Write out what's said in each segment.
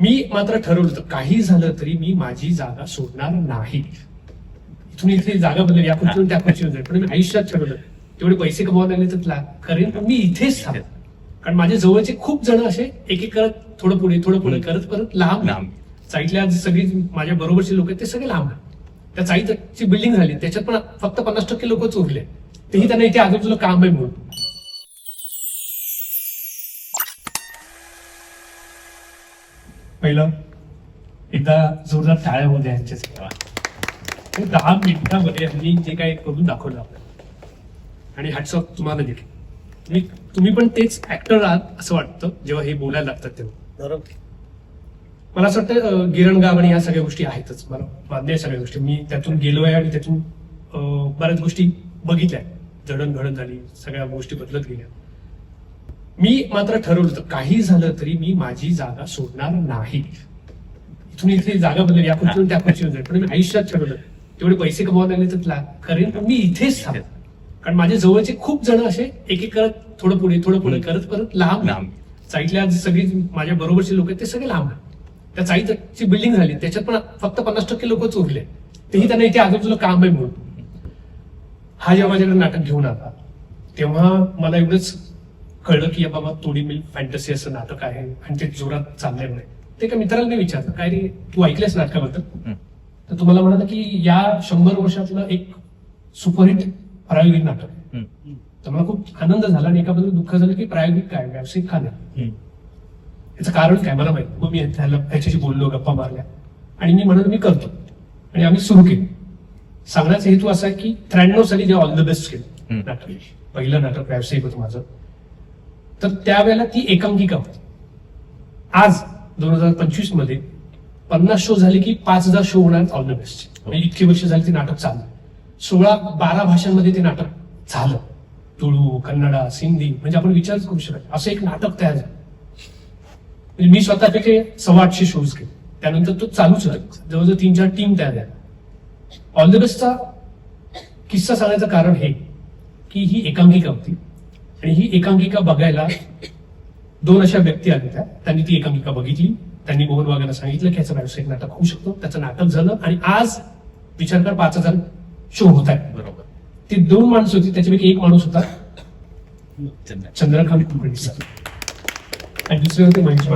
मी मात्र ठरवलं काही झालं तरी मी माझी जागा सोडणार नाही इथून इथे जागा बदलली या खुर्चीवरून त्या खुर्चीवर जाईल पण मी आयुष्यात ठरवलं तेवढे पैसे कमवायला लागले तर ला- करेन पण मी इथेच थांब कारण माझ्या जवळचे खूप जण असे एक एक करत थोडं पुढे थोडं पुढे. करत करत लांब लांब. साईडल्या जी सगळी माझ्या बरोबरची लोक आहेत ते सगळे लांब आहेत. त्या चाळीची बिल्डिंग झाली त्याच्यात पण फक्त पन्नास टक्के लोकच उरले तेही त्यांना इथे आजूबाजूला काम आहे म्हणून पहिलं एकदा जोरदार टाळ्या होऊ द्या यांच्यासाठी ते दहा मिनिटामध्ये यांनी जे काही करून दाखवलं. आपल्याला आणि हॅट्स ऑफ तुम्हाला देखील तुम्ही तुम्ही पण तेच ऍक्टर आहात असं वाटतं जेव्हा हे बोलायला लागतात तेव्हा. बरोबर. मला असं वाटतं गिरणगाव आणि ह्या सगळ्या गोष्टी आहेतच. मला मान्य आहे सगळ्या गोष्टी. मी त्यातून गेलोय आणि त्यातून बऱ्याच गोष्टी बघितल्या. जडणघडण झाली सगळ्या गोष्टी बदलत गेल्या. मी मात्र ठरवलं काही झालं तरी मी माझी जागा सोडणार नाही इथून इथे जागा बदलली या खुर्चीवरून त्या खुर्चीवर जाईल पण मी आयुष्यात ठरवलं तेवढे पैसे कमवायला लागले तर करेन पण मी इथेच थांब कारण माझ्या जवळचे खूप जण असे एक एक करत थोडं पुढे थोडं पुढे. करत करत लांब लांब. साईडल्या जी सगळी माझ्या बरोबरची लोक आहेत ते सगळे लांब आहेत. त्या चाळीची बिल्डिंग झाली त्याच्यात पण फक्त पन्नास टक्के लोकच उरले तेही त्यांना इथे आजूबाजूला काम आहे म्हणून हा जेव्हा माझ्याकडे नाटक घेऊन आला तेव्हा मला एवढंच कळलं की या बाबा तोडी मिल फॅन्टसी असं नाटक आहे आणि ते जोरात चाललंय म्हणे ते एका मित्राला नाही विचारलं काय रे तू ऐकलंयस नाटकाबद्दल. तर तुम्हाला म्हणाला की या शंभर वर्षातलं एक सुपरहिट प्रायोगिक नाटक. आहे. तर मला खूप आनंद झाला आणि एकाबद्दल दुःख झालं की प्रायोगिक काय व्यावसायिक का नाही. याचं कारण काय मला माहिती? मग मी ह्याच्याशी बोललो गप्पा मारल्या. आणि मी म्हणालो मी करतो. आणि आम्ही सुरू केलं. सांगण्याचा हेतू असा आहे की त्र्याण्णव साली जेव्हा ऑल द बेस्ट केलं. नाटक. पहिलं नाटक व्यावसायिक होतं माझं. तर त्यावेळेला ती एकांकिका होती. आज दोन हजार पंचवीसमध्ये पन्नास शो झाले की पाच हजार शो होणार ऑल द बेस्ट म्हणजे इतकी वर्ष झाली ते नाटक चाललं. सोळा बारा भाषांमध्ये ते नाटक झालं. तुळू कन्नडा सिंधी म्हणजे आपण विचारच करू शकत असं एक नाटक तयार झालं. म्हणजे मी स्वतः त्याचे सव्वा आठशे शोज केले. त्यानंतर तो चालूच होता जवळजवळ तीन चार टीम तयार झाल्या. ऑल द बेस्टचा किस्सा सांगायचं कारण हे की ही एकांकिका होती. आणि ही एकांकिका बघायला दोन अशा व्यक्ती आल्या होत्या. त्यांनी ती एकांकिका बघितली. त्यांनी मोहन वाघांना सांगितलं की याचं व्यावसायिक नाटक होऊ शकतो. त्याचं नाटक झालं आणि आज विचार कर पाच हजार शो होत आहेत. बरोबर. ती दोन माणसं होती. त्याच्यापैकी एक माणूस होता चंद्र. चंद्रकांत कुलकर्णी सर आणि दुसरे होते महेश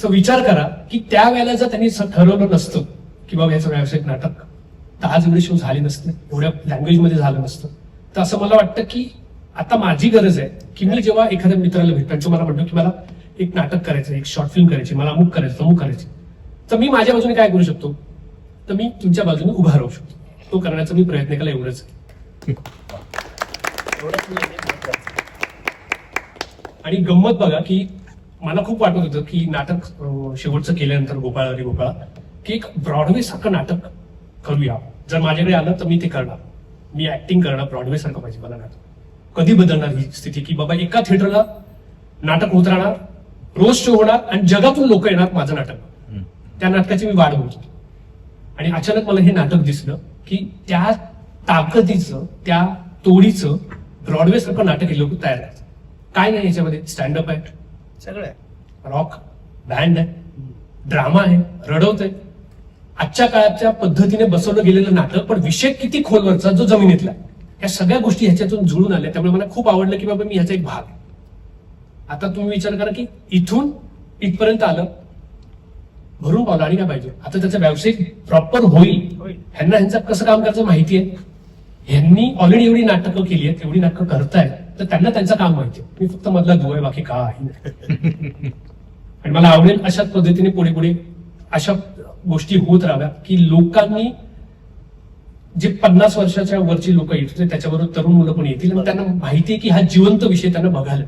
सो विचार करा की त्यावेळेला जर त्यांनी ठरवलं नसतं की बाबा याचं व्यावसायिक नाटक. तर आज एवढे शो झाले नसते. एवढ्या लँग्वेजमध्ये झालं नसतं. तर असं मला वाटतं की आता माझी गरज आहे की मी जेव्हा एखाद्या मित्राला भेटतो तो मला म्हणतो की मला एक नाटक करायचं एक शॉर्ट फिल्म करायची मला अमुक करायचं अमुक करायची तर मी माझ्या बाजूने काय करू शकतो? तर मी तुमच्या बाजूने उभा राहू शकतो. तो करण्याचा मी प्रयत्न केला एवढंच. आहे. आणि गंमत बघा की मला खूप वाटत होतं की नाटक शेवटचं केल्यानंतर गोपाळ हरी गोपाळ की एक ब्रॉडवे सारखं नाटक करूया. जर माझ्याकडे आलं तर मी ते करणार. मी ऍक्टिंग करणार ब्रॉडवे सारखं पाहिजे मला नाटक. कधी बदलणार ही स्थिती? की बाबा एका थिएटरला नाटक होत राहणार रोज शो होणार आणि जगातून लोक येणार माझं नाटक. त्या नाटकाची मी वाट बघतो आणि अचानक मला हे नाटक दिसलं की त्या ताकदीचं त्या तोडीचं ब्रॉडवे सारखं नाटक हे लोक तयार आहेत काय नाही याच्यामध्ये? स्टँडअप आहे. सगळं आहे. रॉक बँड आहे. ड्रामा आहे. रडवत आहे. आजच्या काळाच्या पद्धतीने बसवलं गेलेलं नाटक पण विषय किती खोलवरचा जो जमिनीतला आहे. या सगळ्या गोष्टी ह्याच्यातून जुळून आल्या. त्यामुळे मला खूप आवडलं की बाबा मी ह्याचा एक भाग. आहे. आता तुम्ही विचार करा की इथून इथपर्यंत आलं भरून पावलं आणि काय पाहिजे? आता त्याचं व्यावसायिक प्रॉपर होईल. ह्यांना ह्यांचं कसं काम करायचं माहिती आहे ह्यांनी ऑलरेडी एवढी नाटकं केली आहेत एवढी नाटकं करतायत तर त्यांना त्यांचं काम माहिती आहे. मी फक्त मधला दुवा बाकी काही नाही. आणि मला आवडेल अशाच पद्धतीने पुढे पुढे अशा गोष्टी होत राहाव्या की लोकांनी जे पन्नास वर्षाच्या वरची लोक येतील त्याच्याबरोबर तरुण मुलं पण येतील. आणि त्यांना माहिती आहे की हा जिवंत विषय त्यांना बघायला